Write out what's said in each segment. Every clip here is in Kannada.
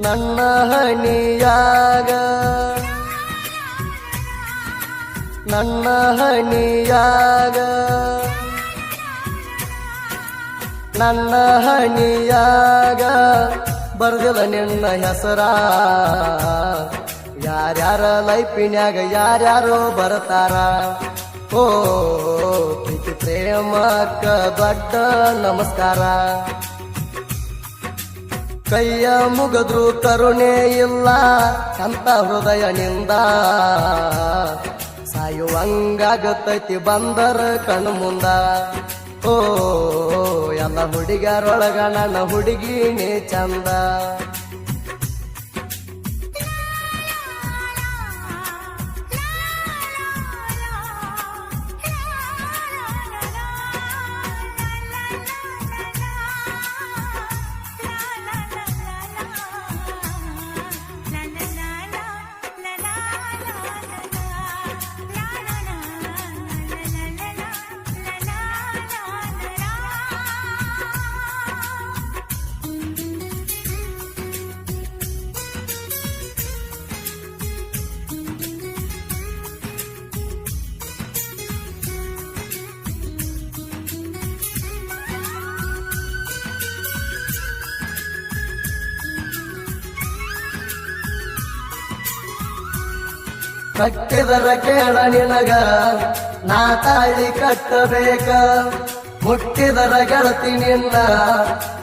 ನನ್ನ ಹಣಿಯಾಗ ನನ್ನ ಹನಿಯಾಗ. ನನ್ನ ಹನಿಯಾಗ. ಬರ್ದಿಲ್ಲ ನಿನ್ನ ಹೆಸರ. ಯಾರ್ಯಾರ ಲೈಫಿನ್ಯಾಗ ಯಾರ್ಯಾರೋ ಬರ್ತಾರ. ಓ, ಪ್ರೀತಿ ಪ್ರೇಮಕ್ಕ ದೊಡ್ಡ ನಮಸ್ಕಾರ. ಕೈಯ ಮುಗದ್ರು ಕರುಣೆ ಇಲ್ಲ ಅಂತ ಹೃದಯನಿಂದ ಸಾಯುವಂಗಾಗತೈತಿ ಬಂದರ ಕಣ್ಣು ಮುಂದ. ಓ, ಎಲ್ಲ ಹುಡುಗರೊಳಗ ನನ್ನ ಹುಡುಗಿನೇ ಚಂದ. ಕಟ್ಟಿದರ ಕೇಳ ನಿನಗ, ನಾ ತಾಳಿ ಕಟ್ಟಬೇಕ. ಮುಟ್ಟಿದರ ಗೆಳತಿ ನಿನ್ನ,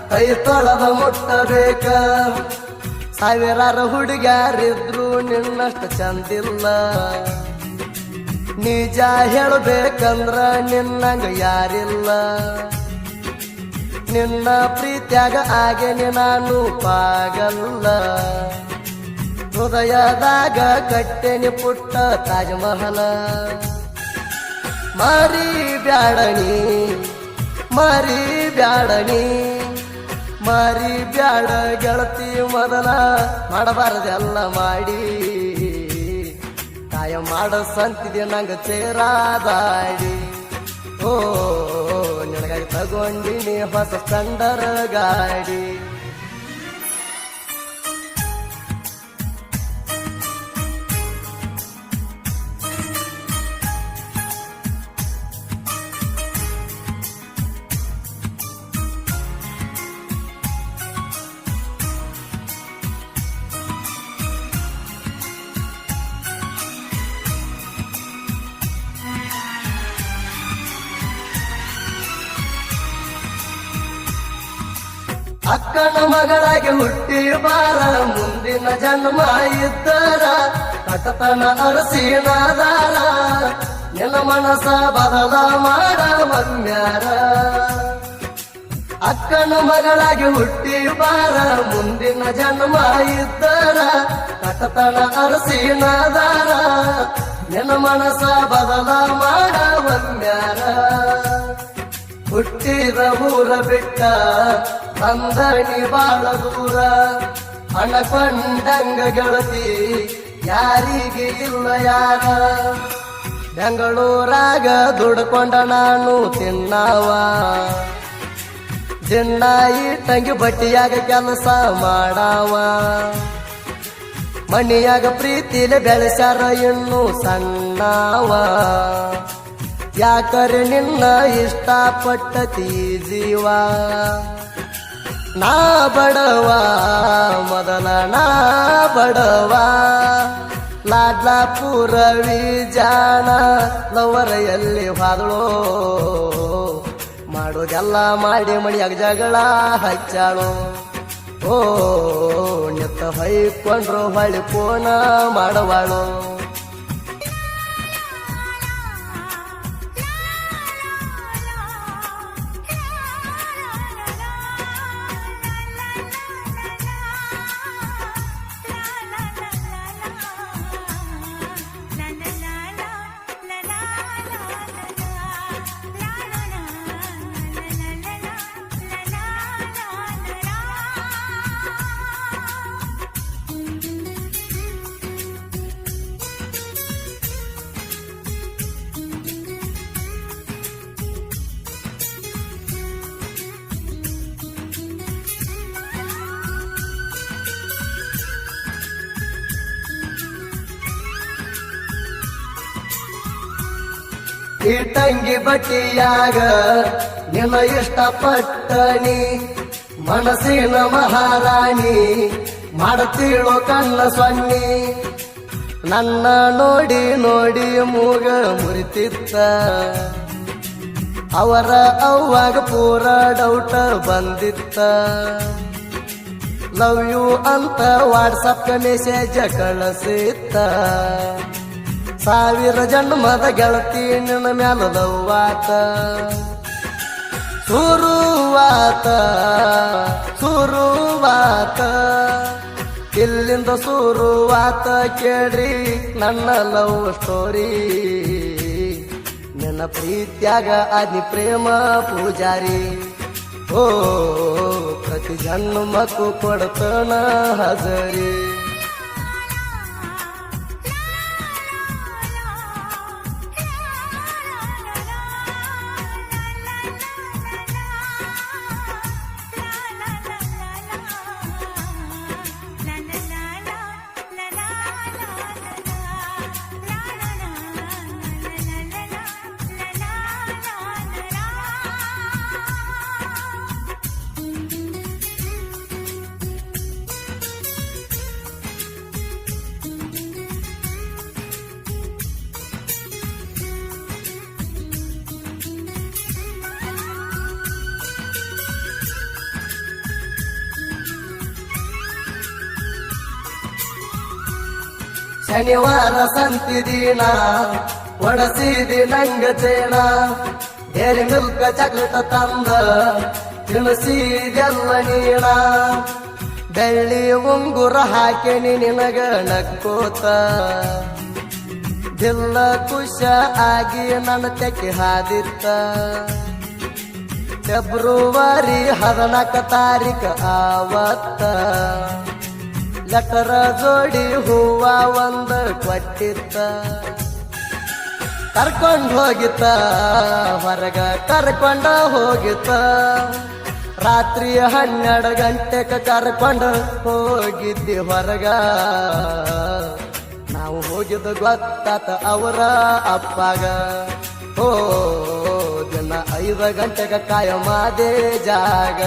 ಕೈ ತೊಳೆದ ಮುಟ್ಟಬೇಕ. ಸಾವಿರಾರು ಹುಡುಗ್ಯಾರಿದ್ರು ನಿನ್ನಷ್ಟು ಚಂದಿಲ್ಲ. ನಿಜ ಹೇಳಬೇಕಂದ್ರ ನಿನ್ನಂಗ ಯಾರಿಲ್ಲ. ನಿನ್ನ ಪ್ರೀತ್ಯಾಗ ಆಗೇನೆ ನಾನು ಪಾಗಲ್ಲ. ಹೃದಯದಾಗ ಕಟ್ಟೆನಿ ಪುಟ್ಟ ತಾಜ್ ಮಹಲ ಮಾರಿ ಬ್ಯಾಡಣಿ ಮಾರಿ ಬ್ಯಾಡಣಿ ಮಾರಿ ಬ್ಯಾಡ ಗೆಳತಿ ಮೊದಲ ಮಾಡಬಾರದೆಲ್ಲ ಮಾಡಿ. ಕಾಯ ಮಾಡ ಸಂತಿದೆ ನಂಗ ಚೇರಾದಾಡಿ. ಓ, ನಿನಗಾಗಿ ತಗೊಂಡಿನಿ ಹೊಸ ಸ್ಟಂಡರ್ ಗಾಡಿ. ಅಕ್ಕನ ಮಗಳಾಗಿ ಹುಟ್ಟಿ ಬಾರ ಮುಂದಿನ ಜನ್ಮ ಇದ್ದರ, ಕಟತನ ಅರಸಿನಾದಾರ. ನಿನ್ನ ಮನಸ ಬದಲ ಮಾಡ ಬಂದ್ಯಾರ ಅಕ್ಕನ ಮಗಳಾಗಿ ಹುಟ್ಟಿ ಬಾರ ಮುಂದಿನ ಜನ್ಮ ಇದ್ದರ, ಕಟತನ ಅರಸಿನಾದಾರ. ನಿನ್ನ ಮನಸ ಬದಲ ಮಾಡ ಮನ್ಯಾರ. ಊರ ಬಿಟ್ಟ ಬಂದಣಿ ಬಾಳ ದೂರ. ಹಣ ಕೊಂಡಂಗ ಗೆಳತಿ, ಯಾರಿಗೆ ಇಲ್ಲ ಯಾರ? ಬೆಂಗಳೂರಾಗ ದುಡ್ಕೊಂಡ ನಾನು ತಿನ್ನವ. ಈ ತಂಗಿ ಬಟ್ಟಿಯಾಗ ಕೆಲಸ ಮಾಡವ. ಮಣಿಯಾಗ ಪ್ರೀತಿಲೆ ಬೆಳೆಸ್ಯಾರ ಇನ್ನು ಸಣ್ಣವ. ಯಾಕರೆ ನಿನ್ನ ಇಷ್ಟಪಟ್ಟತಿ ಜೀವ ನಾ ಬಡವ, ಮೊದಲ ನಾ ಬಡವ. ಲಾಡ್ಲಾಪುರ ಜಾಣ ನವರೆಯಲ್ಲಿ ಹಾದಳೋ. ಮಾಡೋದೆಲ್ಲ ಮಾಡಿ ಮಣಿಯಾಗ ಜಗಳ ಹಚ್ಚಾಳು. ಓ, ನೆತ್ತ ಹೊಯ್ಕೊಂಡ್ರು ಹೊಳಿ ಪೋನ ಮಾಡವಾಳು. ಇಟ್ಟಂಗಿ ಬಟ್ಟಿಯಾಗ ನಿನ್ನ ಇಷ್ಟಪಟ್ಟನಿ ಮನಸ್ಸಿನ ಮಹಾರಾಣಿ ಮಾಡತೀಳೋ ಕಣ್ಣ ಸೊನ್ನಿ. ನನ್ನ ನೋಡಿ ನೋಡಿ ಮೂಗ ಮುರಿತಿತ್ತ. ಅವರ ಅವಾಗ ಪೂರ ಡೌಟ ಬಂದಿತ್ತ. ಲವ್ ಯು ಅಂತ ವಾಟ್ಸಪ್ ಮೆಸೇಜ್ ಕಳಿಸಿತ್ತ. ಸಾವಿರ ಜನ್ಮದ ಗೆಳತಿ ನಿನ್ನ ಮ್ಯಾಲದವ್ವಾತ ಸುರುವಾತ ಸುರುವಾತ. ಇಲ್ಲಿಂದ ಸುರುವಾತ ಕೇಳ್ರಿ ನನ್ನ ಲವ್ ಸ್ಟೋರಿ. ನನ್ನ ಪ್ರೀತ್ಯಾಗ ಅದಿ ಪ್ರೇಮ ಪೂಜಾರಿ. ಓ, ಪ್ರತಿ ಜನ್ಮಕ್ಕೂ ಕೊಡ್ತಾನ ಹಜರಿ. ಶನಿವಾರ ಸಂತಿದೀನ, ಒಡಸಿದಿ ನಂಗ ಚೇಣ ಡೇರಿ ಮಿಲ್ಕ ಚಾಕ್ಲೇಟ್ ತಂದ ತಿನ್ಸಿದೆಲ್ಲ ನೀಣ ಬೆಳ್ಳಿ ಉಂಗುರ ಹಾಕೆನಿ ನಿನಗ ನಕ್ಕೋತ. ದಿಲ್ಲ ಕುಶ ಆಗಿ ನನ್ನ ತೆಕ್ಕಿ ಹಾದಿತ್ತ. ಫೆಬ್ರವರಿ ಹದಿನಾಲ್ಕ ತಾರೀಕ ಆವತ್ತ. ಲೆಟರ ಜೋಡಿ ಹೂವ ಒಂದ ಕೊಟ್ಟಿತ್ತ ಕರ್ಕೊಂಡು ಹೋಗಿತ್ತ, ಹೊರಗ ಕರ್ಕೊಂಡ ಹೋಗಿತ್ತ. ರಾತ್ರಿ ಹನ್ನೆರಡು ಗಂಟೆಕ ಕರ್ಕೊಂಡು ಹೋಗಿದ್ದಿ ಹೊರಗ. ನಾವು ಹೋಗಿದ್ದು ಗೊತ್ತಾತ ಅವರ ಅಪ್ಪಾಗ. ಓ, ದಿನ ಐದು ಗಂಟೆಗ ಕಾಯ ಮಾದೇ ಜಾಗ.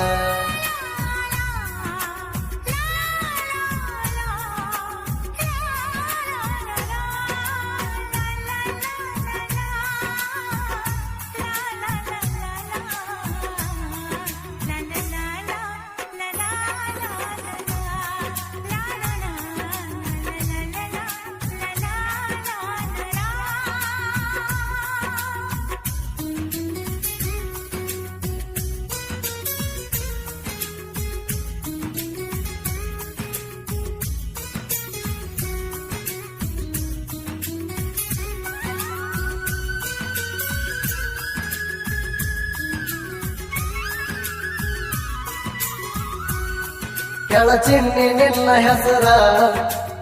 ಕೆಳಚಿನ್ನಿ ನಿನ್ನ ಹೆಸರ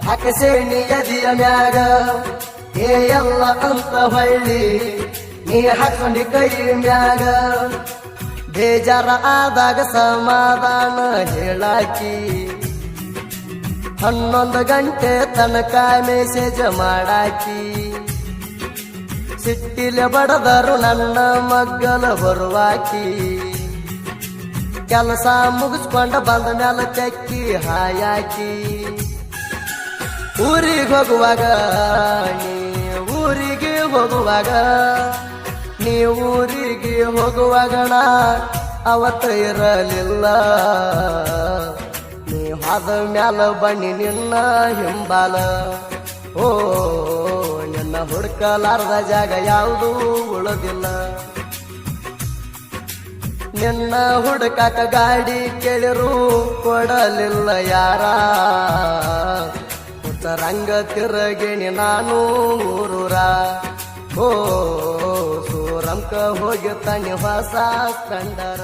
ಹಾಕಸೇಣಿ ಎದಿಯ ಮ್ಯಾಗ. ಏ ಎಲ್ಲ ಅಂತ ಹೊಳ್ಳಿ, ನೀ ಹಾಕೊಂಡಿ ಕೈ ಮ್ಯಾಗ. ಬೇಜಾರ ಆದಾಗ ಸಮಾಧಾನ ಹೇಳಾಕಿ. ಹನ್ನೊಂದು ಗಂಟೆ ತನಕ ಮೆಸೇಜ್ ಮಾಡಾಕಿ. ಸಿಟ್ಟಿಲೆ ಬಡದರು ನನ್ನ ಮಗ್ಗಲ ಬರುವಾಕಿ. ಕೆಲಸ ಮುಗಿಸ್ಕೊಂಡ ಬಂದ ಮೇಲೆ ಚಕ್ಕಿ ಹಾಯಾಕಿ. ಊರಿಗೆ ಹೋಗುವಾಗ ಊರಿಗೆ ಹೋಗುವಾಗ, ನೀ ಊರಿಗೆ ಹೋಗುವಾಗ ಅವತ್ತ ಇರಲಿಲ್ಲ. ನೀ ಹಾದ ಮ್ಯಾಲ ಬನ್ನಿ ನಿನ್ನ ಹಿಂಬಾಲ. ಓ, ನಿನ್ನ ಹುಡುಕಲಾರದ ಜಾಗ ಯಾವುದೂ ಉಳದಿಲ್ಲ. ನಿನ್ನ ಹುಡುಕಾಕ ಗಾಡಿ ಕೇಳಿರು ಕೊಡಲಿಲ್ಲ ಯಾರ? ರಂಗ ತಿರಗಿಣಿ ನಾನು ಊರೂರ. ಓ ಸೂರಂಕ ಹೋಗಿ ತನಿ ಹೊಸ ಕಂಡರ.